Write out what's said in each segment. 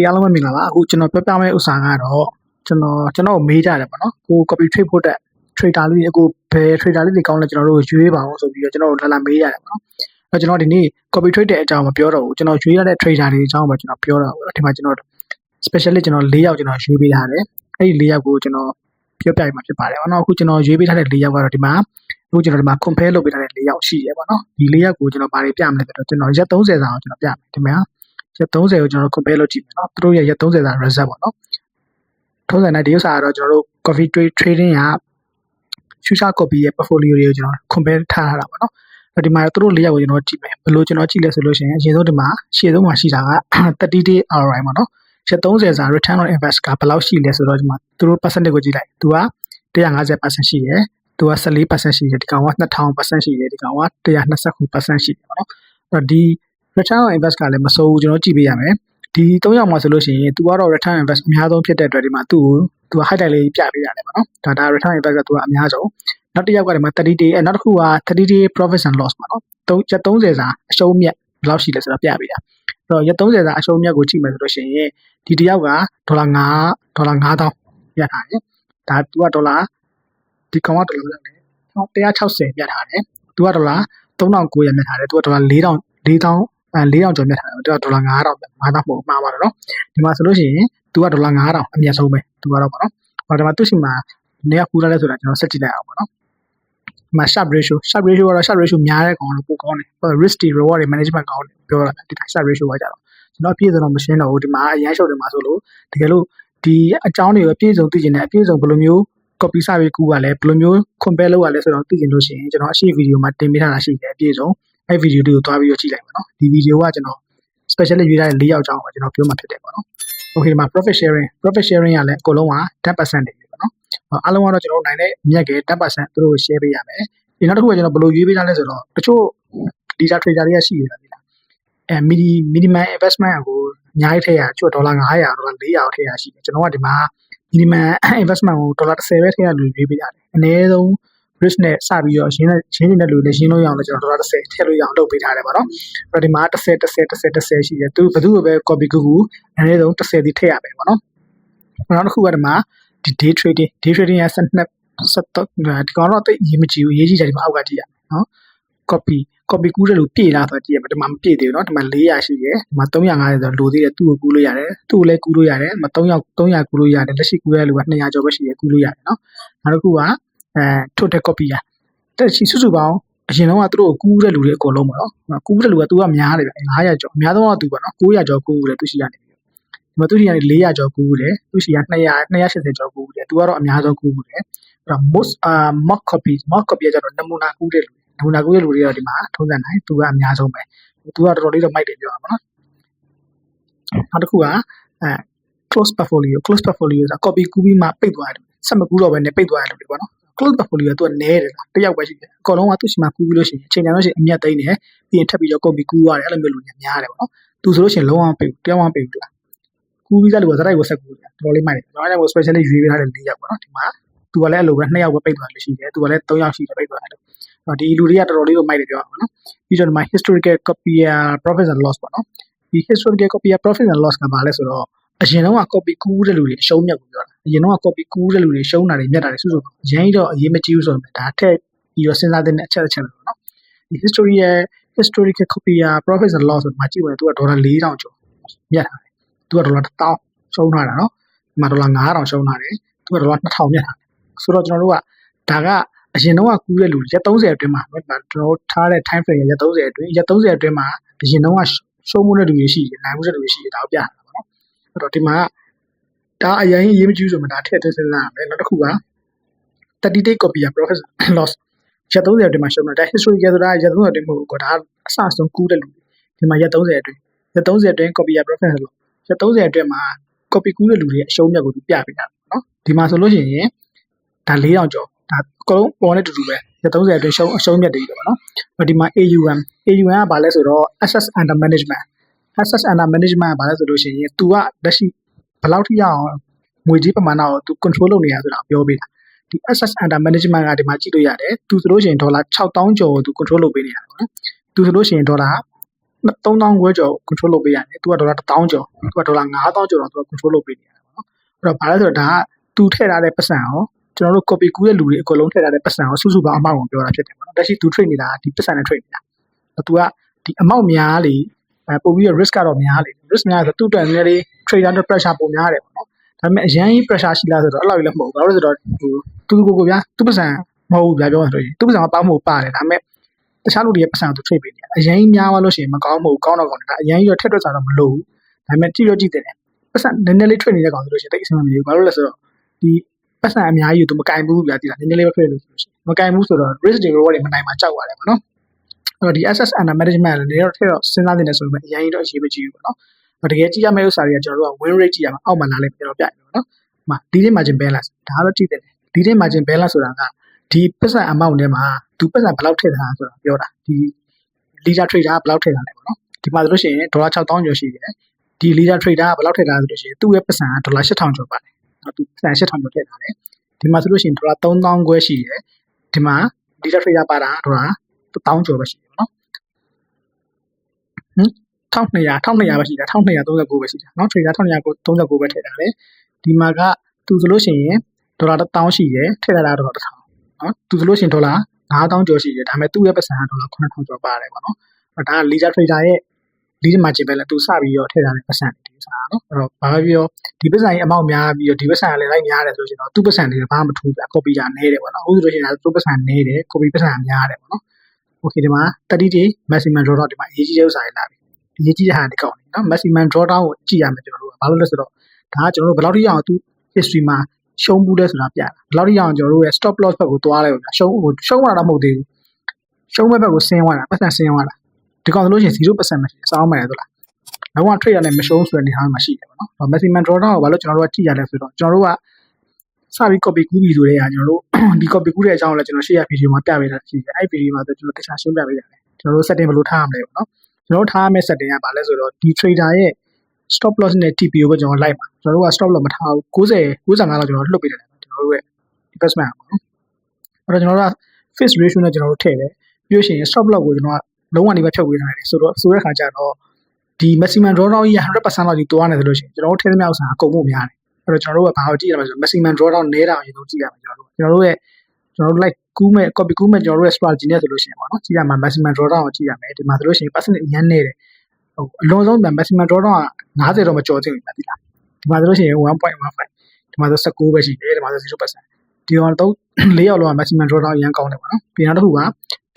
ဒီအားလုံးပဲမင်္ဂလာပါအခုကျွန်တော်ပြောပြမယ့်ဥစ္စာကတော့ကျွန်တော်ကျွန်တော်ကိုမေးကြတယ်ပေါ့နော်ကို copy trade ဖို့တက် trader လေးအခုဘယ် trader လေးတွေကောင်းလဲကျွန်တော်တို့ရွေးပါအောင်ဆိုပြီးတော့ကျွန်တော်တို့လာလာမေးရတယ်ပေါ့နော်အဲကျွန်တော်ဒီနေ့ copy trade တဲ့အကြောင်းမပြောတော့ဘူးကျွန်တော်ရွေးရတဲ့ trader တွေအကြောင်းပဲကျွန်တော်ပြောတာပေါ့နော်ဒီမှာကျွန်တော် specially ကျွန်တော်၄ယောက်ကျွန်တော်ရွေးပေးထားတယ်အဲ့ဒီ၄ယောက်ကိုကျွန်တော်ပြောပြရမှာဖြစ်ပါတယ်ပေါ့နော်အခုကျွန်တော်ရွေးပေးထားတဲ့၄ယောက်ကတော့ဒီမှာအခုကျွန်တော်ဒီမှာ compare လုပ်ပေးထားတဲ့၄ယောက်ရှိရပေါ့နော်ဒီ၄ယောက်ကိုကျွန်တော်ဘာတွေပြမလဲဆိုတော့ကျွန်တော်ရက်30စာကိုကျွန်တော်ပြမယ်ဒီမှာ ရက်30ကိုကျွန်တော် compare လုပ်ကြည့်မယ်နော်သူတို့ရဲ့ရက်30စာ result ပေါ့နော်ထုံးစံနဲ့ဒီဥစ္စာကတော့ကျွန်တော်တို့ coffee trade trading က future copy ရဲ့ portfolio တွေကိုကျွန်တော် compare ထားရတာပေါ့နော်အဲ့ဒီမှာသူတို့၄ယောက်ကိုကျွန်တော်ကြည့်မယ်ဘယ်လိုကျွန်တော်ကြည့်လဲဆိုလို့ရှိရင်အရင်ဆုံးဒီမှာရှေ့ဆုံးမှာရှိတာက30 day ROI ပေါ့နော်ရက်30စာ return on invest ကဘယ်လောက်ရှိလဲဆိုတော့ဒီမှာသူတို့ percentage ကိုကြည့်လိုက်သူက150%ရှိတယ်သူက14%ရှိတယ်ဒီကောင်က2000%ရှိတယ်ဒီကောင်က129%ရှိတယ်ပေါ့နော်အဲ့တော့ဒီ return on invest ကလည်းမစိုးဘူးကျွန်တော်ကြည့်ပေးရမယ်ဒီ၃ယောက်မှာဆိုလို့ရှိရင် तू ကတော့ return on invest အများဆုံးဖြစ်တဲ့အတွက်ဒီမှာသူ့ကို तू highlight လေးပြပေးရတယ်ပေါ့နော်ဒါဒါ return on invest က तू ကအများဆုံးနောက်တစ်ယောက်ကဒီမှာ30 day အဲနောက်တစ်ခုက30 day profit and loss ပေါ့နော်3ရက်30စာအရှုံးမြတ်ဘယ်လောက်ရှိလဲဆိုတော့ပြပေးတာအဲ့တော့ရက်30စာအရှုံးမြတ်ကိုကြည့်မယ်ဆိုလို့ရှိရင်ဒီတစ်ယောက်ကဒေါ်လာ9ဒေါ်လာ9000ပြတ်ထားတယ်ဒါ तू ကဒေါ်လာဒီကောင်ကဒေါ်လာ160ပြတ်ထားတယ် तू ကဒေါ်လာ3900မြတ်ထားတယ် तू ကဒေါ်လာ4000 4000 အဲ4000ကျော်မြတ်ထားတယ်သူကဒေါ်လာ9000မြတ်9000မဟုတ်မှားပါတော့နော်ဒီမှာဆိုလို့ရှိရင် तू ကဒေါ်လာ9000အမြတ်ဆုံးပဲ तू ကတော့ပေါ့နော်ဟောဒီမှာသူ့ရှိမှာနေရာကူးလာလဲဆိုတာကျွန်တော်ဆက်ကြည့်လိုက်အောင်ပေါ့နော်ဒီမှာ sharp ratio sharp ratio ကတော့ sharp ratio များတဲ့ကောင်တော့ပိုကောင်းတယ် risk တွေ reward တွေ management ကောင်းတယ်ပြောတာဒီ sharp ratio ကကြတော့ကျွန်တော်အပြည့်စုံတော့မရှင်းတော့ဘူးဒီမှာအရန်ရှုပ်တယ်မှာဆိုလို့တကယ်လို့ဒီအကြောင်းတွေကိုအပြည့်စုံသိကျင်တဲ့အပြည့်စုံဘယ်လိုမျိုး copy စာရေးကူးပါလဲဘယ်လိုမျိုး compare လုပ်ရလဲဆိုတော့သိကျင်လို့ရှိရင်ကျွန်တော်အရှိဗီဒီယိုမှာတင်ပေးထားတာရှိတယ်အပြည့်စုံ အဲ့ဗီဒီယိုတွေကိုသွားပြီးတော့ကြည့်လိုက်ပါနော်ဒီဗီဒီယိုကကျွန်တော် specially ရွေးထားတဲ့၄ယောက်ကြောင်းကိုကျွန်တော်ပြောမှဖြစ်တယ်ပေါ့နော် okay ဒီမှာ profit sharing profit sharing ကလည်းအကုန်လုံးက10%နေပြီပေါ့နော်အားလုံးကတော့ကျွန်တော်တို့နိုင်တဲ့မြက်က10%သူတို့ share ပေးရမယ်ဒီနောက်တစ်ခုကကျွန်တော်ဘယ်လိုရွေးပေးထားလဲဆိုတော့တချို့ data trader တွေကရှိနေတာလေအဲ mini minimum investment ကိုအများကြီးထည့်ရကျွတ်ဒေါ်လာ900ဒေါ်လာ400ထည့်ရရှိတယ်ကျွန်တော်ကဒီမှာ minimum investment ကိုဒေါ်လာ30ပဲထည့်ရလို့ရွေးပေးရတယ်အနည်းဆုံး risk နဲ့စပြီးတော့ရှင်းတဲ့ရှင်းနေတဲ့လူတွေရှင်းလို့ရအောင်လို့ကျွန်တော်ဒေါ်လာ30ထည့်လို့ရအောင်လုပ်ပေးထားတယ်ပေါ့နော်အဲ့တော့ဒီမှာ30 30 30 30ရှိတယ်သူဘယ်သူ့ကိုပဲ copy ကူကူအနည်းဆုံး30ဒီထည့်ရမယ်ပေါ့နော်နောက်တစ်ခုကဒီမှာဒီ day trading day trading ရဆက်နှစ်ဆက်တော့ဒီကောင်တော့တိတ်အရေးမကြီးဘူးအရေးကြီးတယ်ဒီမှာအောက်ကကြည့်ရမယ်နော် copy copy ကူးတဲ့လူပြည့်လားဆိုတော့ကြည့်ရမယ်ဒီမှာမပြည့်သေးဘူးเนาะဒီမှာ400ရှိတယ်ဒီမှာ350ဆိုတော့လိုသေးတယ်သူ့ကိုကူးလို့ရတယ်သူ့ကိုလည်းကူးလို့ရတယ်ဒီမှာ300 300ကူးလို့ရတယ်လက်ရှိကူးရတဲ့လူက200ကျော်ပဲရှိတယ်ကူးလို့ရတယ်เนาะနောက်တစ်ခုက အဲ total copy ရတက်ရှိစုစုပေါင်းအရင်တော့ကသူတို့ကူးတဲ့လူတွေအကုန်လုံးပေါ့နော်ကူးတဲ့လူကသူကများတယ်ဗျ900ကျော်အများဆုံးကသူပေါ့နော်900ကျော်ကူးတယ်သူရှိရတယ်ဒီမှာသူရှိရတယ်400ကျော်ကူးတယ်သူရှိရ200 280ကျော်ကူးတယ်သူကတော့အများဆုံးကူးတယ်အဲ့တော့ most uh mock copy mock copy ကကျတော့နမူနာကူးတဲ့လူနမူနာကူးတဲ့လူတွေကတော့ဒီမှာထုံးစံတိုင်းသူကအများဆုံးပဲသူကတော်တော်လေးတော့မိုက်တယ်ပြောတာပေါ့နော်နောက်တစ်ခုကအဲ close portfolio close portfolio ဆိုတာ copy ကူးပြီးမှပိတ်သွားတယ်ဆက်မကူးတော့ဘဲနဲ့ပိတ်သွားတယ်လို့ပေါ့နော် close portfolio ကသူကနဲတယ်နော်တစ်ယောက်ပဲရှိတယ်အကုန်လုံးကသူ့ရှိမှာကူးပြီးလို့ရှိရင်အချိန်တန်လို့ရှိရင်အမြတ်သိမ်းတယ်ပြီးရင်ထပ်ပြီးတော့ copy ကူးရတယ်အဲ့လိုမျိုးလူတွေများတယ်ပေါ့နော်သူဆိုလို့ရှိရင်လုံးဝမပိတ်ဘူးတရားမှပိတ်ဘူးလားကူးပြီးသားလူကစတိုက်ကိုဆက်ကူးတယ်တော်တော်လေးမိုက်တယ်ကျွန်တော်လည်း specially ရွေးပေးထားတဲ့၄ယောက်ပေါ့နော်ဒီမှာသူကလည်းအဲ့လိုပဲ2ယောက်ပဲပိတ်သွားလို့ရှိတယ်သူကလည်း3ယောက်ရှိတယ်ပိတ်သွားတယ်လို့ဒီလူတွေကတော်တော်လေးကိုမိုက်တယ်ပြောရမှာနော်ပြီးတော့ဒီမှာ historical copy profit and loss ပေါ့နော်ဒီ historical copy profit and loss ကဘာလဲဆိုတော့ အရင်တော့က copy ကူးတဲ့လူတွေအရှုံးမြတ်ကိုပြောတာအရင်တော့က copy ကူးတဲ့လူတွေရှုံးတာတွေမြတ်တာတွေစုစုပေါင်းရင်းတော့အရေးမကြီးဘူးဆိုတော့ဒါထက်ပြီးတော့စဉ်းစားတဲ့အချက်အချက်ပဲပေါ့နော်ဒီ history ရဲ့ historical copy profit and loss ဆိုမှာကြည့်ဝင်သူကဒေါ်လာ4000ကျော်မြတ်ထားတယ်သူကဒေါ်လာ1000ရှုံးထားတာနော်ဒီမှာဒေါ်လာ9000ရှုံးထားတယ်သူကဒေါ်လာ2000မြတ်ထားတယ်ဆိုတော့ကျွန်တော်တို့ကဒါကအရင်တော့ကကူးတဲ့လူရက်30အတွင်းမှာကျွန်တော်တို့ထားတဲ့ time frame ရက်30အတွင်းရက်30အတွင်းမှာအရင်တော့ကရှုံးမှုတဲ့လူတွေရှိတယ်နိုင်မှုတဲ့လူတွေရှိတယ်ဒါကိုပြတာ ပေါ့နော်အဲ့တော့ဒီမှာဒါအရင်ရေးမကြည့်ဆိုမှဒါထည့်ထည့်စဉ်းစားရမယ်နောက်တစ်ခုက30 day copy profit loss ရက်30အတွင်းမှာရှုံးတာဒါ history ကဆိုတာရက်30အတွင်းမဟုတ်ဘူးဒါအစဆုံးကူးတဲ့လူဒီမှာရက်30အတွင်းရက်30အတွင်း copy profit loss ရက်30အတွင်းမှာ copy ကူးတဲ့လူတွေရဲ့အရှုံးမြတ်ကိုသူပြပေးတာနော်ဒီမှာဆိုလို့ရှိရင်ဒါ4000ကျော်ဒါအကုန်လုံးပေါ်နဲ့တူတူပဲရက်30အတွင်းရှုံးအရှုံးမြတ်တွေပေါ့နော်ဒီမှာ AUM AUM ကဘာလဲဆိုတော့ assets under management assets under management ကဘာလဲဆိုလို့ရှိရင် तू ကလက်ရှိဘယ်လောက်ထိရအောင်ငွေကြေးပမာဏကို तू control လုပ်နေရဆိုတာပြောပေးတာဒီ assets under management ကဒီမှာကြည့်လို့ရတယ် तू ဆိုလို့ရှိရင်ဒေါ်လာ6000ကျော်ကို तू control လုပ်ပေးနေရတယ်ပေါ့နော် तू ဆိုလို့ရှိရင်ဒေါ်လာ 3000ခွဲကျော် control လုပ်ပေးရတယ်သူကဒေါ်လာ1000ကျော်သူကဒေါ်လာ9000ကျော်တော့သူက control လုပ်ပေးနေရတယ်ပေါ့နော်အဲ့တော့ဘာလဲဆိုတော့ဒါကသူထည့်ထားတဲ့ပတ်စံရောကျွန်တော်တို့ copy ကူးတဲ့လူတွေအကုန်လုံးထည့်ထားတဲ့ပတ်စံရောစုစုပေါင်းအမောက်ကိုပြောတာဖြစ်တယ်ပေါ့နော်တက်ရှိသူ trade နေတာကဒီပတ်စံနဲ့ trade နေတာသူကဒီအမောက်များလေ အဲပို့ပြီးတော့ risk ကတော့များလေ risk များဆိုသူ့အတွက်နည်းနည်းလေး trader အတွက် pressure ပုံများတယ်ပေါ့နော်ဒါပေမဲ့အရန်ကြီး pressure ရှိလားဆိုတော့အဲ့လိုလည်းမဟုတ်ဘူးဘာလို့လဲဆိုတော့ဟိုသူကိုကိုဗျာသူပတ်စံမဟုတ်ဘူးဗျာပြောမှဆိုရင်သူပတ်စံကပေါင်းဖို့ပါတယ်ဒါပေမဲ့တခြားလူတွေရဲ့ပတ်စံကိုသူ trade ပေးနေတာအရင်ကြီးများသွားလို့ရှိရင်မကောင်းဘူးကောင်းတော့ကောင်းတယ်ဒါအရင်ကြီးတော့ထက်တွက်စားတော့မလို့ဘူးဒါပေမဲ့ကြည့်တော့ကြည့်တယ်ပတ်စံနည်းနည်းလေး trade နေတဲ့ကောင်ဆိုလို့ရှိရင်တိတ်အဆင်မပြေဘူးဘာလို့လဲဆိုတော့ဒီပတ်စံအများကြီးကိုသူမကင်ဘူးဗျာတိလားနည်းနည်းလေးပဲ trade လို့ဆိုလို့ရှိရင်မကင်ဘူးဆိုတော့ risk တွေ reward တွေမနိုင်မှကြောက်ရတယ်ပေါ့နော် အဲ့တော့ဒီ assets under management လည်းတော့ထည့်တော့စဉ်းစားနေတယ်ဆိုပေမဲ့အရင်ကြီးတော့အရေးမကြီးဘူးပေါ့နော်တကယ်ကြည့်ရမယ့်ဥစ္စာတွေကကျွန်တော်တို့က win rate ကြည့်ရမှာအောက်မှာလာလိမ့်မယ်ကျွန်တော်ပြမယ်ပေါ့နော်။မှာ leading margin balance ဒါကတော့ကြည့်တယ် leading margin balance ဆိုတာကဒီပတ်စံ amount ထဲမှာသူပတ်စံဘယ်လောက်ထည့်ထားဆိုတာပြောတာဒီ leader trader ကဘယ်လောက်ထည့်ထားလဲပေါ့နော်။ဒီမှာဆိုလို့ရှိရင်ဒေါ်လာ6000ကျော်ရှိတယ်။ဒီ leader trader ကဘယ်လောက်ထည့်ထားလဲဆိုလို့ရှိရင်သူ့ရဲ့ပတ်စံကဒေါ်လာ8000ကျော်ပါတယ်။နော်သူပတ်စံ8000ကျော်ထည့်ထားတယ်။ဒီမှာဆိုလို့ရှိရင်ဒေါ်လာ3000ခွဲရှိတယ်။ဒီမှာ leader trader ပါတာဒေါ်လာ 1000ကျော်ပဲရှိတယ်နော်ဟင်1200 1200ပဲရှိတာ1239ပဲရှိတာနော် trader 1239ပဲထည့်ထားတယ်ဒီမှာကသူဆိုလို့ရှိရင်ဒေါ်လာ1000ရှိတယ်ထည့်ထားတာဒေါ်လာ1000နော်သူဆိုလို့ရှိရင်ဒေါ်လာ9000ကျော်ရှိတယ်ဒါပေမဲ့သူ့ရဲ့ပတ်စံကဒေါ်လာ9000ကျော်ပါတယ်ပေါ့နော်အဲ့ဒါက leader trader ရဲ့ lead margin ပဲလေသူစပြီးတော့ထည့်ထားတဲ့ပတ်စံတွေဒီစားနော်အဲ့တော့ဘာပဲပြောဒီပတ်စံရဲ့အမောက်များပြီးတော့ဒီပတ်စံကလည်းလိုက်များတယ်ဆိုလို့ရှိရင်တော့သူ့ပတ်စံတွေကဘာမှမထူးဘူး copy ကနည်းတယ်ပေါ့နော်အခုဆိုလို့ရှိရင်သူ့ပတ်စံနည်းတယ် copy ပတ်စံများတယ်ပေါ့နော် okay ဒီမှာ30 day maximum draw down ဒီမှာအရေးကြီးတဲ့ဥစ္စာတွေလာပြီအရေးကြီးတဲ့ဟာဒီကောက်နေနော် maximum draw down ကိုကြည့်ရမယ်ကျွန်တော်တို့ကဘာလို့လဲဆိုတော့ဒါကကျွန်တော်တို့ဘယ်လောက်ထိရအောင်သူ history မှာရှုံးဘူးလဲဆိုတာပြတာဘယ်လောက်ထိရအောင်ကျွန်တော်တို့ရဲ့ stop loss ဘက်ကိုသွားလိုက်ပေါ့ဗျာရှုံးဟိုရှုံးရတာမဟုတ်သေးဘူးရှုံးမဲ့ဘက်ကိုဆင်းသွားတာပတ်စံဆင်းသွားတာဒီကောင်ဆိုလို့ရှိရင်0%မရှိစောင်းမယ်ဆိုလားလုံးဝ trade ရနဲ့မရှုံးဆိုတဲ့နေရာမှာရှိတယ်ပေါ့နော် maximum draw down ကိုဘာလို့ကျွန်တော်တို့ကကြည့်ရလဲဆိုတော့ကျွန်တော်တို့က စပြီး copy ကူးပြီးဆိုတဲ့ဟာကျွန်တော်တို့ဒီ copy ကူးတဲ့အကြောင်းကိုလည်းကျွန်တော်ရှေ့ရ video မှာပြပေးတာရှိတယ်အဲ့ video မှာဆိုကျွန်တော်တခြားရှင်းပြပေးတယ်ကျွန်တော်တို့ setting ဘယ်လိုထားရမလဲပေါ့နော်ကျွန်တော်တို့ထားရမယ့် setting ကဘာလဲဆိုတော့ဒီ trader ရဲ့ stop loss နဲ့ TPO ကိုကျွန်တော်လိုက်ပါကျွန်တော်တို့က stop loss မထားဘူး90 95လောက်ကျွန်တော်လွတ်ပေးတယ်ကျွန်တော်တို့ရဲ့ investment ပေါ့နော်အဲ့တော့ကျွန်တော်တို့က fixed ratio နဲ့ကျွန်တော်တို့ထည့်တယ်ပြီးလို့ရှိရင် stop loss ကိုကျွန်တော်ကလုံးဝနေပဲဖြုတ်ပေးထားတယ်ဆိုတော့ဆိုတဲ့ခါကျတော့ဒီ maximum drawdown ကြီး100%လောက်ကြီးတွားနေတယ်လို့ရှိရင်ကျွန်တော်တို့ထည့်သမျှဥစ္စာအကုန်ဖို့များတယ် အဲ့တော့ကျွန်တော်တို့ကဘာကိုကြည့်ရမလဲဆိုတော့ maximum drawdown နဲတာကိုကျွန်တော်ကြည့်ရမယ်ကျွန်တော်တို့ကျွန်တော်တို့ရဲ့ကျွန်တော်တို့ like ကူးမဲ့ copy ကူးမဲ့ကျွန်တော်တို့ရဲ့ strategy နဲ့ဆိုလို့ရှိရင်ပေါ့နော်ကြည့်ရမှာ maximum drawdown ကိုကြည့်ရမယ်ဒီမှာဆိုလို့ရှိရင် percentage အရင်နေတယ်ဟိုအလွန်ဆုံးပြန် maximum drawdown က90တော့မကျော်သင့်ဘူးဗျာဒီလားဒီမှာဆိုလို့ရှိရင်1.15ဒီမှာဆို19ပဲရှိတယ်ဒီမှာဆို0%ဒီကောင်တော့၄ရောက်လောက် maximum drawdown ရန်ကောင်းတယ်ပေါ့နော်ပြီးတော့တစ်ခုက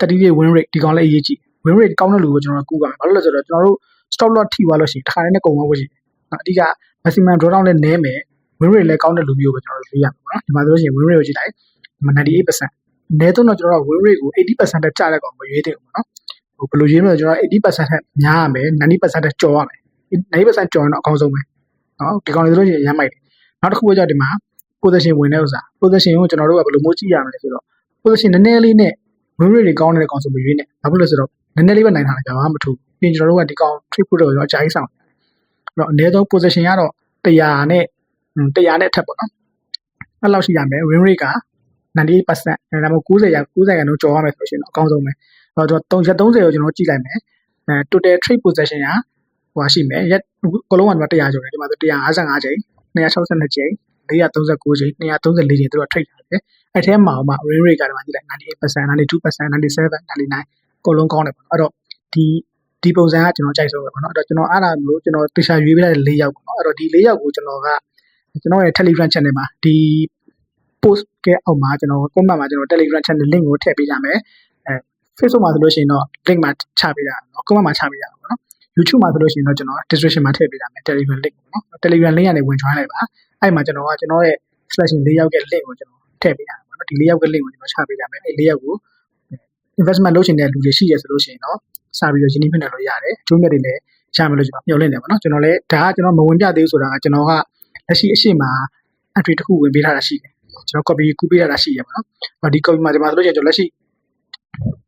30 day win rate ဒီကောင်လည်းအရေးကြီး win rate ကောင်းတဲ့လူကိုကျွန်တော်ကူးပါမယ်ဘာလို့လဲဆိုတော့ကျွန်တော်တို့ stop loss ထိသွားလို့ရှိရင်တစ်ခါတည်းနဲ့ကုန်သွားဖို့ရှိတယ်နော်အဓိက maximum drawdown လည်းနည်းမယ် win rate လည်းကောင်းတဲ့လူမျိုးပဲကျွန်တော်တို့ရွေးရမှာပေါ့နော်ဒီမှာဆိုလို့ရှိရင် win rate ကိုကြည့်လိုက်ဒီမှာ98%နဲတော့တော့ကျွန်တော်တို့ win rate ကို80%တက်ကျတဲ့ကောင်မရွေးသင့်ဘူးပေါ့နော်ဟိုဘယ်လိုရွေးမလဲကျွန်တော်80%ထက်များရမယ်90%တက်ကျော်ရမယ်90%ကျော်ရင်တော့အကောင်းဆုံးပဲနော်ဒီကောင်တွေဆိုလို့ရှိရင်ရမ်းမိုက်တယ်နောက်တစ်ခုကကြဒီမှာ position ဝင်တဲ့ဥစ္စာ position ကိုကျွန်တော်တို့ကဘယ်လိုမျိုးကြည့်ရမလဲဆိုတော့ position နည်းနည်းလေးနဲ့ win rate တွေကောင်းတဲ့ကောင်ဆိုမရွေးနဲ့ဘာဖြစ်လို့လဲဆိုတော့နည်းနည်းလေးပဲနိုင်တာလည်းဘာမှမထူးပြီးရင်ကျွန်တော်တို့ကဒီကောင် trade put တော့ကျွန်တော်အကြိုက်ဆောင်အဲ့တော့အနည်းဆုံး position ကတော့100နဲ့ 100နဲ့အထက်ပေါ့နော်အဲ့လောက်ရှိရမယ် win rate က98%အဲဒါမှမဟုတ်90ရာ90ရာနှုန်းကျော်ရမယ်ဆိုရှင်တော့အကောင်းဆုံးပဲအဲ့တော့3ရက်30ကိုကျွန်တော်ကြည့်လိုက်မယ်အဲ total trade position ကဟိုရှိမယ်ရက်အလုံးကဒီမှာ100ကျော်တယ်ဒီမှာဆို155ချိန်262ချိန်439ချိန်234ချိန်သူတို့ trade ထားတယ်အဲ့ထဲမှာမှ win rate ကဒီမှာကြည့်လိုက်98% 92% 97 99အကုန်လုံးကောင်းတယ်ပေါ့အဲ့တော့ဒီဒီပုံစံကကျွန်တော်ကြိုက်ဆုံးပဲပေါ့နော်အဲ့တော့ကျွန်တော်အားလာလို့ကျွန်တော်တေချာရွေးပေးလိုက်တဲ့၄ယောက်ပေါ့နော်အဲ့တော့ဒီ၄ယောက်ကိုကျွန်တော်က ကျွန်တော်ရဲ့ Telegram channel မှာဒီ post ကအောက်မှာကျွန်တော် comment မှာကျွန်တော် Telegram channel link ကိုထည့်ပေးကြမယ်အဲ Facebook မှာဆိုလို့ရှိရင်တော့ link မှာချပေးတာเนาะ comment မှာချပေးတာပေါ့နော် YouTube မှာဆိုလို့ရှိရင်တော့ကျွန်တော် description မှာထည့်ပေးတာမယ် Telegram link ပေါ့နော် Telegram link ကနေဝင် join လိုက်ပါအဲ့မှာကျွန်တော်ကကျွန်တော်ရဲ့ selection ၄ယောက်ရဲ့ link ကိုကျွန်တော်ထည့်ပေးတာပေါ့နော်ဒီ၄ယောက်ရဲ့ link ကိုကျွန်တော်ချပေးတာမယ်အဲ့၄ယောက်ကို investment လုပ်ချင်တဲ့လူတွေရှိရဆိုလို့ရှိရင်တော့စပြီးတော့ယင်းနှိမ့်နှံလို့ရတယ်အကျိုးမြတ်တွေလည်းရမယ်လို့ကျွန်တော်မျှော်လင့်တယ်ပေါ့နော်ကျွန်တော်လည်းဒါကကျွန်တော်မဝင်ပြသေးဘူးဆိုတာကကျွန်တော်က လက်ရှိအရှိမ entry တစ်ခုဝင်ပေးထားတာရှိတယ်ကျွန်တော် copy ကူးပေးထားတာရှိရပါတော့ဒီ copy မှာဒီမှာဆိုလို့ရှိရင်ကျွန်တော်လက်ရှိ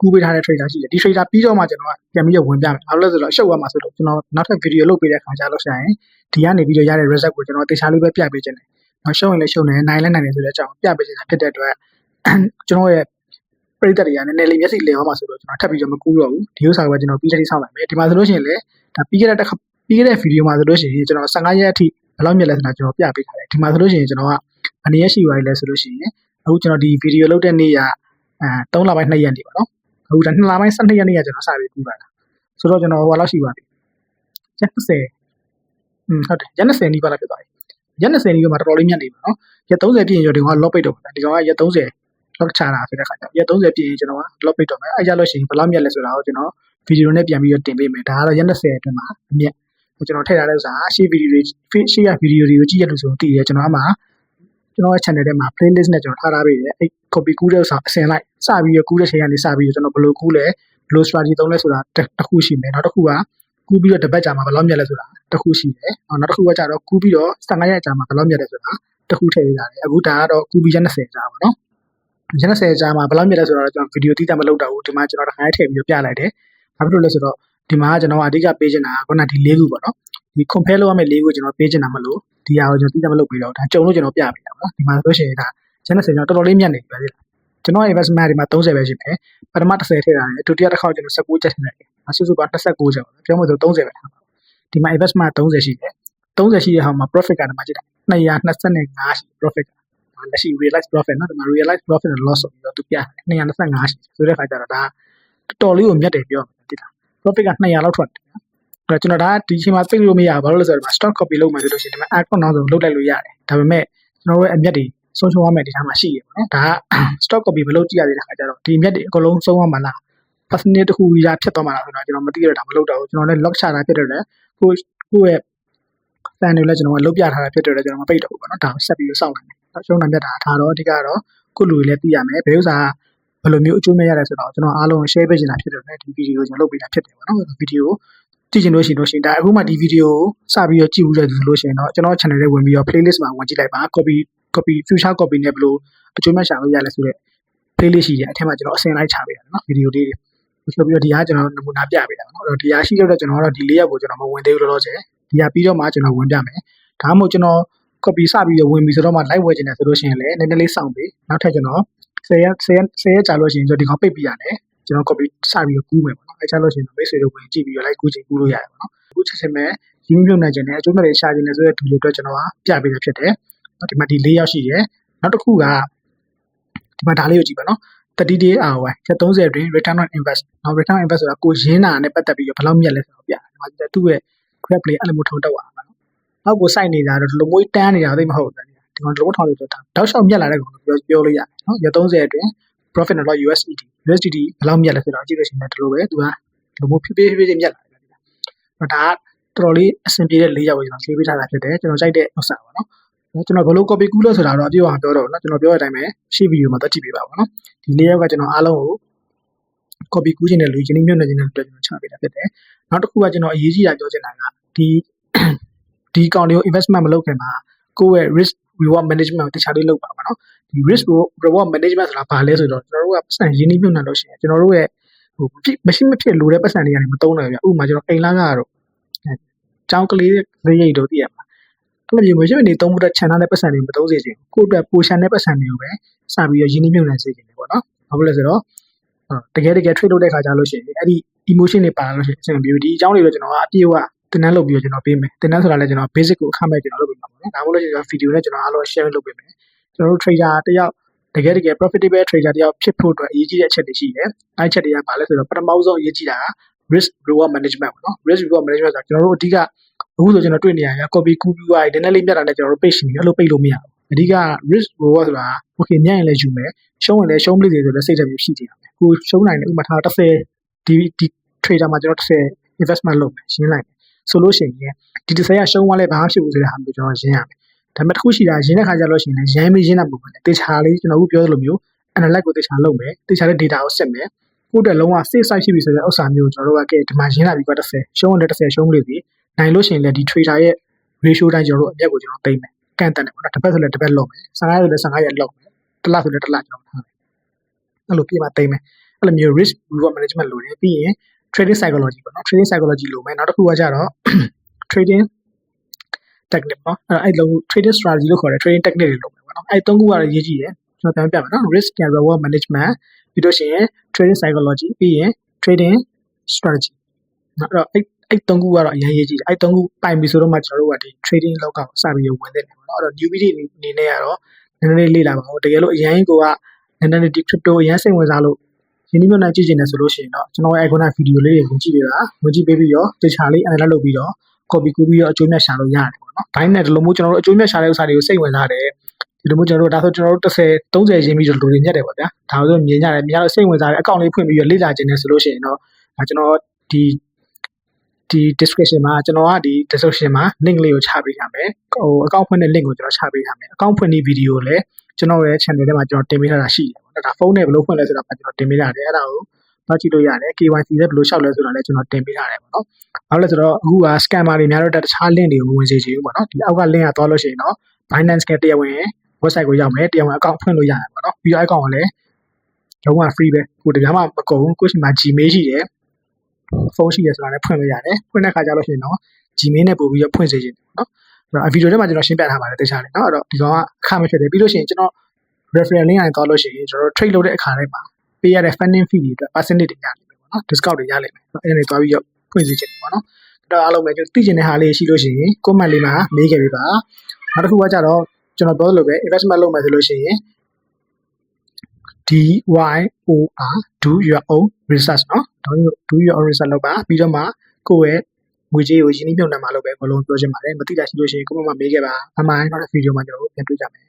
ကူးပေးထားတဲ့ trader ရှိတယ်ဒီ trader ပြီးတော့မှကျွန်တော်ကပြန်ပြီးတော့ဝင်ပြမယ်ဘာလို့လဲဆိုတော့ရှုပ်ရမှာဆိုတော့ကျွန်တော်နောက်ထပ် video လုပ်ပေးတဲ့အခါကျလို့ရှိရင်ဒီကနေပြီးတော့ရတဲ့ result ကိုကျွန်တော်တေချာလေးပဲပြပေးခြင်းတယ်နောက်ရှုပ်ရင်လည်းရှုပ်နေနိုင်လည်းနိုင်တယ်ဆိုတဲ့အကြောင်းပြပေးခြင်းတာဖြစ်တဲ့အတွက်ကျွန်တော်ရဲ့ပရိသတ်တွေကနည်းနည်းလေးမျက်စိလည်အောင်ပါဆိုတော့ကျွန်တော်ထပ်ပြီးတော့မကူးတော့ဘူးဒီဥစ္စာကကျွန်တော်ပြီးတစ်ချိန်ဆောက်လိုက်မယ်ဒီမှာဆိုလို့ရှိရင်လေဒါပြီးခဲ့တဲ့တစ်ခါပြီးခဲ့တဲ့ဗီဒီယိုမှာဆိုလို့ရှိရင်ကျွန်တော်15ရက်အထိ ဘယ်လောက်မြက်လဲဆိုတာကျွန်တော်ပြပေးထားတယ်ဒီမှာဆိုလို့ရှိရင်ကျွန်တော်ကဘယ်နှစ်ရက်ရှိပါလဲဆိုလို့ရှိရင်အခုကျွန်တော်ဒီဗီဒီယိုလုပ်တဲ့နေ့ကအဲ3လပိုင်း2ရက်နေပါတော့အခုဒါ2လပိုင်း12ရက်နေ့ကကျွန်တော်စပြီးကူးလာတာဆိုတော့ကျွန်တော်ဟိုလောက်ရှိပါပြီရက်30อืมဟုတ်တယ်ရက်20နီးပါးလောက်ဖြစ်သွားပြီရက်20နီးပါးမှာတော်တော်လေးမြတ်နေပါနော်ရက်30ပြည့်ရင်ဒီကောင်က lock ပိတ်တော့မှာဒီကောင်ကရက်30 lock ချတာဖြစ်တဲ့ခါကျတော့ရက်30ပြည့်ရင်ကျွန်တော်က lock ပိတ်တော့မယ်အဲကြလို့ရှိရင်ဘယ်လောက်မြတ်လဲဆိုတာကိုကျွန်တော်ဗီဒီယိုနဲ့ပြန်ပြီးတော့တင်ပေးမယ်ဒါကတော့ရက်20အတွင်းမှာအမြတ် ကျွန်တော်ထည့်ထားတဲ့ဥစ္စာရှေ့ဗီဒီယိုတွေရှေ့ရဗီဒီယိုတွေကိုကြည့်ရလို့ဆိုရင်သိတယ်ကျွန်တော်အမှကျွန်တော်ရဲ့ channel ထဲမှာ playlist နဲ့ကျွန်တော်ထားထားပေးတယ်အဲ့ copy ကူးတဲ့ဥစ္စာအစင်လိုက်စပြီးရကူးတဲ့ချိန်ကနေစပြီးကျွန်တော်ဘယ်လိုကူးလဲဘယ်လို strategy သုံးလဲဆိုတာတစ်ခုရှိမယ်နောက်တစ်ခုကကူးပြီးတော့တစ်ပတ်ကြာမှာဘယ်လောက်မြတ်လဲဆိုတာတစ်ခုရှိတယ်နောက်တစ်ခုကကြာတော့ကူးပြီးတော့15ရက်ကြာမှာဘယ်လောက်မြတ်လဲဆိုတာတစ်ခုထည့်ပေးတာလေအခုဒါကတော့ကူးပြီးရက်20ကြာပါနော်ရက်20ကြာမှာဘယ်လောက်မြတ်လဲဆိုတော့ကျွန်တော်ဗီဒီယိုတိကျမလုပ်တော့ဘူးဒီမှာကျွန်တော်တစ်ခါထည့်ပြီးတော့ပြလိုက်တယ်ဘာဖြစ်လို့လဲဆိုတော့ ဒီမှာကျွန်တော်အဓိကပေးချင်တာကခုနဒီ၄ခုပေါ့နော်ဒီ compare လုပ်ရမယ့်၄ခုကျွန်တော်ပေးချင်တာမလို့ဒီဟာကိုကျွန်တော်တိကျမလုပ်ပြီးတော့ဒါကြုံလို့ကျွန်တော်ပြပေးတာပေါ့နော်ဒီမှာဆိုလို့ရှိရင်ဒါရက်20ကျွန်တော်တော်တော်လေးမြတ်နေပြီပဲလေကျွန်တော် investment ဒီမှာ30ပဲရှိမယ်ပထမ30ထည့်ထားတယ်ဒုတိယတစ်ခေါက်ကျွန်တော်19ချက်ထည့်လိုက်တယ်အဆူဆူပါ29ချက်ပေါ့ပြောမှဆို30ပဲထားပါဒီမှာ investment 30ရှိတယ်30ရှိတဲ့ဟာမှာ profit ကဒီမှာကြည့်တာ225ရှိ profit ကဒါလက်ရှိ realize profit နော်ဒီမှာ realize profit and loss ဆိုပြီးတော့သူပြတယ်225ရှိဆိုတဲ့ခါကျတော့ဒါတော်တော်လေးကိုမြတ်တယ်ပြောမယ်တိတာ profit က200လောက်ထွက်တယ်အဲ့တော့ကျွန်တော်ဒါဒီချိန်မှာသိလို့မရဘာလို့လဲဆိုတော့ stock copy လုပ်မှဆိုလို့ရှိရင်ဒီမှာ account နောက်ဆိုလုပ်လိုက်လို့ရတယ်ဒါပေမဲ့ကျွန်တော်တို့ရဲ့အမြတ်တွေဆုံးရှုံးရမယ့်ဒီထားမှာရှိရပေါ့နော်ဒါက stock copy မလုပ်ကြည့်ရသေးတဲ့ခါကျတော့ဒီမြတ်တွေအကုန်လုံးဆုံးသွားမှာလား percentage တစ်ခုရဖြစ်သွားမှာလားဆိုတော့ကျွန်တော်မသိရတော့ဒါမလုပ်တော့ဘူးကျွန်တော်လည်း lock ချတာဖြစ်တယ်လေကိုကိုရဲ့ fan တွေလည်းကျွန်တော်ကလုတ်ပြထားတာဖြစ်တယ်လေကျွန်တော်မပိတ်တော့ဘူးပေါ့နော်ဒါဆက်ပြီးစောင့်နေတယ်ရှုံးနိုင်မြတ်တာထားတော့အဓိကတော့ကိုလူတွေလည်းသိရမယ်ဘယ်ဥစ္စာ ဘယ်လိုမျိုးအကျိုးမဲ့ရတယ်ဆိုတော့ကျွန်တော်အားလုံး share ပေးချင်တာဖြစ်တယ်လေဒီဗီဒီယိုကျွန်တော်လုပ်ပေးတာဖြစ်တယ်ပေါ့နော်ဗီဒီယိုကြည့်ချင်လို့ရှိရင်လို့ရှိရင်ဒါအခုမှဒီဗီဒီယိုကိုစပြီးတော့ကြည့်ဦးတဲ့သူလို့ရှိရင်တော့ကျွန်တော် channel ထဲဝင်ပြီးတော့ playlist မှာဝင်ကြည့်လိုက်ပါ copy copy future copy နဲ့ဘယ်လိုအကျိုးမဲ့ရှာလို့ရလဲဆိုတော့ playlist ရှိတယ်အထက်မှာကျွန်တော်အစင်လိုက်ချပေးတယ်နော်ဗီဒီယိုလေးတွေဆိုပြီးတော့ဒီဟာကျွန်တော်နမူနာပြပေးတာနော်အဲ့တော့ဒီဟာရှိတော့ကျွန်တော်ကတော့ဒီလေးရက်ကိုကျွန်တော်မဝင်သေးဘူးလို့တော့ကျဒီဟာပြီးတော့မှကျွန်တော်ဝင်ပြမယ်ဒါမှမဟုတ်ကျွန်တော် copy စပြီးတော့ဝင်ပြီဆိုတော့မှ live ဝယ်ချင်တယ်ဆိုလို့ရှိရင်လည်းနည်းနည်းလေးစောင့်ပေးနောက်ထပ်ကျွန်တော် 10ရက်10ရက်10ရက်ကြာလို့ရှိရင်ကျွန်တော်ဒီကောင်ပိတ်ပြရတယ်ကျွန်တော် copy စပြီးတော့ကူးမယ်ပေါ့နော်အဲချလို့ရှိရင်မိတ်ဆွေတို့ဝင်ကြည့်ပြီးတော့ like ကူးချင်ကူးလို့ရတယ်ပေါ့နော်ကူးချင်ချင်မဲ့ရင်းနှီးမြှုပ်နှံခြင်းနဲ့အကျိုးမဲ့တွေရှာခြင်းနဲ့ဆိုတဲ့ဒီလိုအတွက်ကျွန်တော်ကပြပေးတာဖြစ်တယ်ဒီမှာဒီ၄ရောက်ရှိတယ်နောက်တစ်ခုကဒီမှာဒါလေးကိုကြည့်ပါနော်30 day ROI ချက်30အတွင်း return on invest နော် return on invest ဆိုတာကိုရင်းတာနဲ့ပတ်သက်ပြီးတော့ဘယ်လောက်မြတ်လဲဆိုတော့ပြတယ်ဒီမှာသူ့ရဲ့ grab play အဲ့လိုမျိုးထုံတက်သွားတာနော်နောက်ကိုစိုက်နေတာတော့ဒီလိုမျိုးတန်းနေတာသိမဟုတ်ဘူး ဒီကောင်ဒီလိုထောင်လို့ဆိုတာတောက်လျှောက်မြတ်လာတဲ့ကောင်ပြောပြောလို့ရတယ်နော်ရက်30အတွင်း profit တော့ USDT USDT ဘယ်လောက်မြတ်လဲဆိုတော့ကြည့်လို့ရှိရင်ဒီလိုပဲသူကဒီလိုမျိုးဖြည်းဖြည်းဖြည်းဖြည်းမြတ်လာတယ်ဒါကတော်တော်လေးအဆင်ပြေတဲ့၄ရောက်ကိုကျွန်တော်ရေးပေးထားတာဖြစ်တယ်ကျွန်တော်စိုက်တဲ့ဥစ္စာပါနော်ကျွန်တော်ဘယ်လို copy ကူးလို့ဆိုတာတော့အပြည့်အဝပြောတော့နော်ကျွန်တော်ပြောတဲ့အတိုင်းပဲရှေ့ဗီဒီယိုမှာတက်ကြည့်ပေးပါပါနော်ဒီ၄ရောက်ကကျွန်တော်အားလုံးကို copy ကူးခြင်းနဲ့လူချင်းနှိမ့်ညွတ်နေခြင်းနဲ့တွေ့ကျွန်တော်ချပေးတာဖြစ်တယ်နောက်တစ်ခုကကျွန်တော်အရေးကြီးတာပြောချင်တာကဒီဒီကောင်တွေကို investment မလုပ်ခင်မှာကိုယ့်ရဲ့ risk reward management ကိုတခြားလေးလုပ်ပါပါနော်ဒီ risk reward management ဆိုတာဘာလဲဆိုတော့ကျွန်တော်တို့ကပတ်စံရင်းနှီးမြှုပ်နှံလို့ရှိရင်ကျွန်တော်တို့ရဲ့ဟိုမရှိမဖြစ်လိုတဲ့ပတ်စံတွေကနေမသုံးနိုင်ဘူးဥပမာကျွန်တော်အိမ်လာကတော့ကျောင်းကလေးရိပ်ရိပ်တို့သိရမှာအဲ့လိုမျိုးမရှိမနေသုံးဖို့တဲ့ channel နဲ့ပတ်စံတွေမသုံးစေချင်ကိုယ့်အတွက် portion နဲ့ပတ်စံတွေကိုပဲစပြီးတော့ရင်းနှီးမြှုပ်နှံစေချင်တယ်ပေါ့နော်ဘာဖြစ်လဲဆိုတော့တကယ်တကယ် trade လုပ်တဲ့ခါကျလို့ရှိရင်အဲ့ဒီ emotion တွေပါလာလို့ရှိရင်အဆင်ပြေဒီအကြောင်းတွေတော့ကျွန်တော်အပြည့်အဝ တင်တန်းလုပ်ပြီးတော့ကျွန်တော်ပေးမယ်တင်တန်းဆိုတာလည်းကျွန်တော် basic ကိုအခမဲ့ကျွန်တော်လုပ်ပေးမှာပေါ့နော်ဒါမှမဟုတ်လို့ကျွန်တော် video နဲ့ကျွန်တော်အားလုံး share လုပ်ပေးမယ်ကျွန်တော်တို့ trader တယောက်တကယ်တကယ် profitable trader တယောက်ဖြစ်ဖို့အတွက်အရေးကြီးတဲ့အချက်တွေရှိတယ်အဲ့ချက်တွေကဘာလဲဆိုတော့ပထမဆုံးအရေးကြီးတာက risk reward management ပေါ့နော် risk reward management ဆိုတာကျွန်တော်တို့အဓိကအခုဆိုကျွန်တော်တွေ့နေရတယ် copy ကူးပြီးသွားရင်နည်းနည်းလေးမြတ်တာနဲ့ကျွန်တော်တို့ page နေအဲ့လိုပိတ်လို့မရဘူးအဓိက risk reward ဆိုတာ okay ညံ့ရင်လည်းယူမယ်ရှုံးရင်လည်းရှုံးပလိစေဆိုလည်းစိတ်ဓာတ်မျိုးရှိကြတယ်ကိုရှုံးနိုင်တယ်ဥပမာထား30ဒီဒီ trader မှာကျွန်တော်30 investment လုပ်မယ်ရှင်းလိုက်မယ် ဆိုလို့ရှိရင်ဒီ30ကရှုံးသွားလဲဘာမှဖြစ်ဘူးဆိုတဲ့ဟာမျိုးကျွန်တော်ရှင်းရမယ်ဒါပေမဲ့တစ်ခုရှိတာရင်းတဲ့ခါကျလို့ရှိရင်လည်းရမ်းပြီးရင်းတာပုံပဲတေချာလေးကျွန်တော်အခုပြောသလိုမျိုး analyze ကိုတေချာလုပ်မယ်တေချာတဲ့ data ကိုဆက်မယ်ကိုယ့်အတွက်လုံးဝ safe side ရှိပြီဆိုတဲ့ဥစ္စာမျိုးကိုကျွန်တော်တို့ကကဲဒီမှာရင်းလာပြီကွာ30ရှုံးတယ်30ရှုံးလို့ပြီနိုင်လို့ရှိရင်လည်းဒီ trader ရဲ့ ratio တိုင်းကျွန်တော်တို့အမြတ်ကိုကျွန်တော်သိမ့်မယ်ကန့်တက်တယ်ပေါ့နော်တစ်ပတ်ဆိုလည်းတစ်ပတ်လုပ်မယ်15ရက်ဆိုလည်း15ရက်လုပ်မယ်တစ်လဆိုလည်းတစ်လကျွန်တော်ထားမယ်အဲ့လိုပြပါသိမ့်မယ်အဲ့လိုမျိုး risk reward management လုပ်တယ်ပြီးရင် trading psychology ပေါ့နော် trading psychology လို့မယ်နောက်တစ်ခုကကြတော့ trading technique ပေါ့အဲ့လို trading strategy လို့ခေါ်တယ် trading technique တွေလုပ်မယ်ပေါ့နော်အဲ့သုံးခုကတော့ရေးကြည့်တယ်ကျွန်တော်ပြန်ပြမယ်နော် risk and reward management ပြီးတော့ရှင် trading psychology ပြီးရင် trading strategy နော်အဲ့တော့အဲ့အဲ့သုံးခုကတော့အရင်ရေးကြည့်တယ်အဲ့သုံးခုပိုင်ပြီဆိုတော့မှကျွန်တော်တို့ကဒီ trading လောက်ကစပြီးဝင်သင့်တယ်ပေါ့နော်အဲ့တော့ newbie တွေအနေနဲ့ကတော့နည်းနည်းလေးလေ့လာပါဦးတကယ်လို့အရင်ကိုကနည်းနည်းလေးဒီ crypto အရင်စိတ်ဝင်စားလို့ ရင်းနှီးမြှုပ်နှံကြည့်ချင်တယ်ဆိုလို့ရှိရင်တော့ကျွန်တော်ရဲ့ icon ဗီဒီယိုလေးတွေဝင်ကြည့်ပေးပါဝင်ကြည့်ပေးပြီးတော့တခြားလေး analyze လုပ်ပြီးတော့ copy ကူးပြီးတော့အကျိုးမြတ်ရှာလို့ရတယ်ပေါ့နော်။ Bind နဲ့ဒီလိုမျိုးကျွန်တော်တို့အကျိုးမြတ်ရှာတဲ့ဥစ္စာတွေကိုစိတ်ဝင်စားတယ်။ဒီလိုမျိုးကျွန်တော်တို့ဒါဆိုကျွန်တော်တို့30 30ရင်းပြီးတော့လူတွေညက်တယ်ပေါ့ဗျာ။ဒါဆိုမြင်ကြတယ်မြင်ရတော့စိတ်ဝင်စားတယ်အကောင့်လေးဖွင့်ပြီးတော့လေ့လာခြင်းနဲ့ဆိုလို့ရှိရင်တော့ဒါကျွန်တော်ဒီဒီ description မှာကျွန်တော်ကဒီ description မှာ link လေးကိုချပေးထားမယ်။ဟိုအကောင့်ဖွင့်တဲ့ link ကိုကျွန်တော်ချပေးထားမယ်။အကောင့်ဖွင့်တဲ့ video ကိုလည်းကျွန်တော်ရဲ့ channel ထဲမှာကျွန်တော်တင်ပေးထားတာရှိတယ်ပေါ့နော်။ ဒါဖုန်းနဲ့ဘယ်လိုဖွင့်လဲဆိုတာကျွန်တော်တင်ပေးထားတယ်။အဲ့ဒါကိုတော့ကြည့်လို့ရတယ် KYC လည်းဘယ်လိုရှောက်လဲဆိုတာလည်းကျွန်တော်တင်ပေးထားတယ်ပေါ့နော်။ဘာလို့လဲဆိုတော့အခုက scammer တွေများတော့တခြား link တွေကိုမဝင်စေချင်ဘူးပေါ့နော်။ဒီအောက်က link ကသွားလို့ရှိရင်တော့ Binance ကတရားဝင် website ကိုရောက်မယ်တရားဝင် account ဖွင့်လို့ရတယ်ပေါ့နော်။ပြီးတော့ account ကလည်းလုံးဝ free ပဲကိုတပြားမှမကုန်ဘူးကိုရှိမှာ Gmail ရှိတယ်ဖုန်းရှိတယ်ဆိုတာလည်းဖွင့်လို့ရတယ်ဖွင့်တဲ့ခါကျလို့ရှိရင်တော့ Gmail နဲ့ပို့ပြီးတော့ဖွင့်စေချင်တယ်ပေါ့နော်။အဲ့တော့ဗီဒီယိုထဲမှာကျွန်တော်ရှင်းပြထားပါတယ်တခြားလေးနော်။အဲ့တော့ဒီကောင်ကအခမဖြစ်တယ်ပြီးလို့ရှိရင်ကျွန်တော် referral link ကနေသွားလို့ရှိရင်ကျွန်တော်တို့ trade လုပ်တဲ့အခါတိုင်းမှာပေးရတဲ့ funding fee တွေအတွက် percentage တွေရလိမ့်မယ်ပေါ့နော် discount တွေရလိမ့်မယ်အဲ့ဒါတွေသွားပြီးတော့ဖွင့်စေချင်တယ်ပေါ့နော်အဲ့တော့အားလုံးပဲကျွန်တော်သိချင်တဲ့ဟာလေးရှိလို့ရှိရင် comment လေးမှာမေးခဲ့ပေးပါနောက်တစ်ခုကကြတော့ကျွန်တော်ပြောလို့ပဲ investment လုပ်မယ်ဆိုလို့ရှိရင် D Y O R do your own research เนาะ do your do your own research လုပ်ပါပြီးတော့မှကိုယ့်ရဲ့ငွေကြေးကိုရင်းနှီးမြှုပ်နှံမှာလို့ပဲဘလုံးပြောချင်ပါတယ်မသိတာရှိလို့ရှိရင် comment မှာမေးခဲ့ပါအမှန်နောက်တဲ့ video မှာကျွန်တော်တို့ပြန်တွေ့ကြမယ်